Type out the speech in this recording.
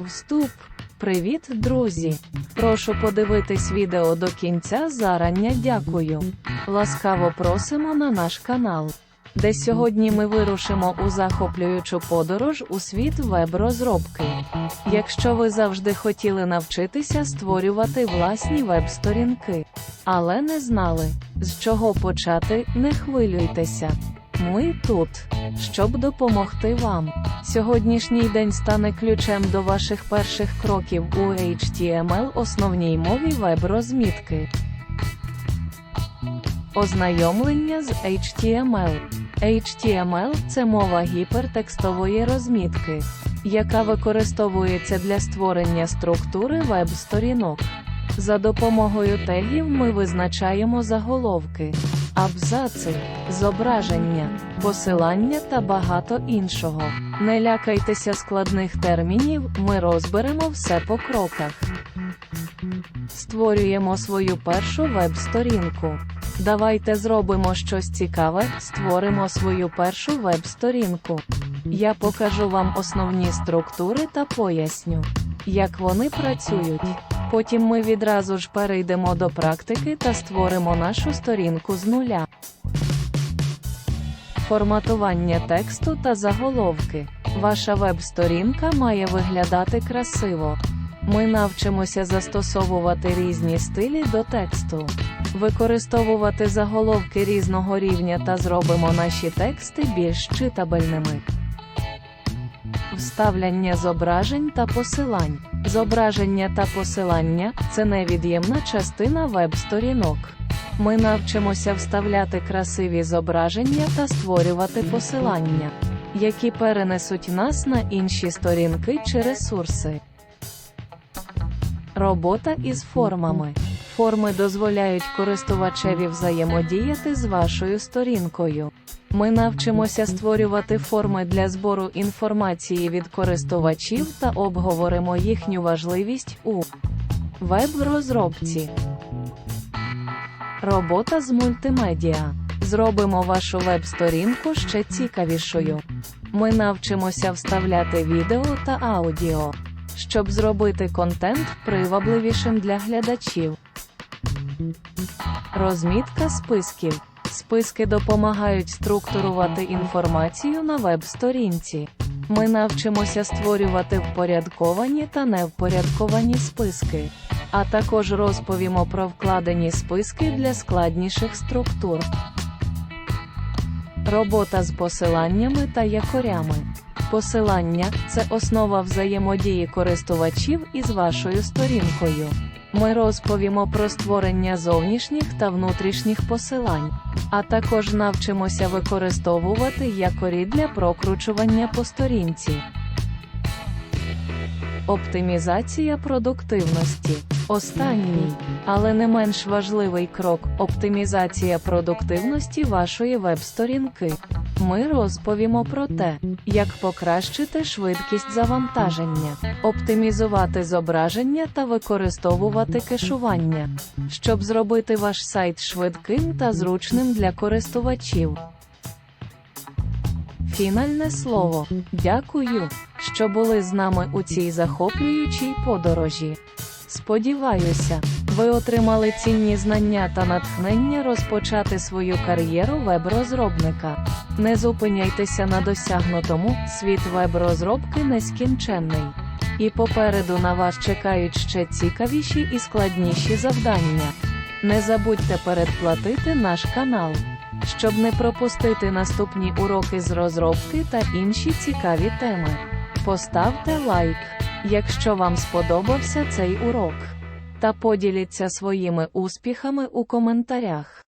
Вступ. Привіт, друзі! Прошу подивитись відео до кінця зарання дякую. Ласкаво просимо на наш канал, де сьогодні ми вирушимо у захоплюючу подорож у світ веб-розробки. Якщо ви завжди хотіли навчитися створювати власні веб-сторінки, але не знали, з чого почати, не хвилюйтеся. Ми тут, щоб допомогти вам. Сьогоднішній день стане ключем до ваших перших кроків у HTML основній мові веб-розмітки. Ознайомлення з HTML. HTML – це мова гіпертекстової розмітки, яка використовується для створення структури веб-сторінок. За допомогою тегів ми визначаємо заголовки, абзаци, зображення, посилання та багато іншого. Не лякайтеся складних термінів, ми розберемо все по кроках. Створюємо свою першу веб-сторінку. Давайте зробимо щось цікаве, створимо свою першу веб-сторінку. Я покажу вам основні структури та поясню, як вони працюють. Потім ми відразу ж перейдемо до практики та створимо нашу сторінку з нуля. Форматування тексту та заголовки. Ваша веб-сторінка має виглядати красиво. Ми навчимося застосовувати різні стилі до тексту, використовувати заголовки різного рівня та зробимо наші тексти більш читабельними. Вставляння зображень та посилань. Зображення та посилання це невід'ємна частина веб-сторінок. Ми навчимося вставляти красиві зображення та створювати посилання, які перенесуть нас на інші сторінки чи ресурси. Робота із формами. Форми дозволяють користувачеві взаємодіяти з вашою сторінкою. Ми навчимося створювати форми для збору інформації від користувачів та обговоримо їхню важливість у веб-розробці. Робота з мультимедіа. Зробимо вашу веб-сторінку ще цікавішою. Ми навчимося вставляти відео та аудіо, щоб зробити контент привабливішим для глядачів. Розмітка списків. Списки допомагають структурувати інформацію на веб-сторінці. Ми навчимося створювати впорядковані та невпорядковані списки, а також розповімо про вкладені списки для складніших структур. Робота з посиланнями та якорями. Посилання це основа взаємодії користувачів із вашою сторінкою. Ми розповімо про створення зовнішніх та внутрішніх посилань, а також навчимося використовувати якорі для прокручування по сторінці. Оптимізація продуктивності. Останній, але не менш важливий крок оптимізація продуктивності вашої веб-сторінки. Ми розповімо про те, як покращити швидкість завантаження, оптимізувати зображення та використовувати кешування, щоб зробити ваш сайт швидким та зручним для користувачів. Фінальне слово. Дякую, що були з нами у цій захоплюючій подорожі. Сподіваюся, ви отримали цінні знання та натхнення розпочати свою кар'єру веб-розробника. Не зупиняйтеся на досягнутому, світ веб-розробки нескінченний. І попереду на вас чекають ще цікавіші і складніші завдання. Не забудьте передплатити наш канал, щоб не пропустити наступні уроки з розробки та інші цікаві теми. Поставте лайк, якщо вам сподобався цей урок, та поділіться своїми успіхами у коментарях.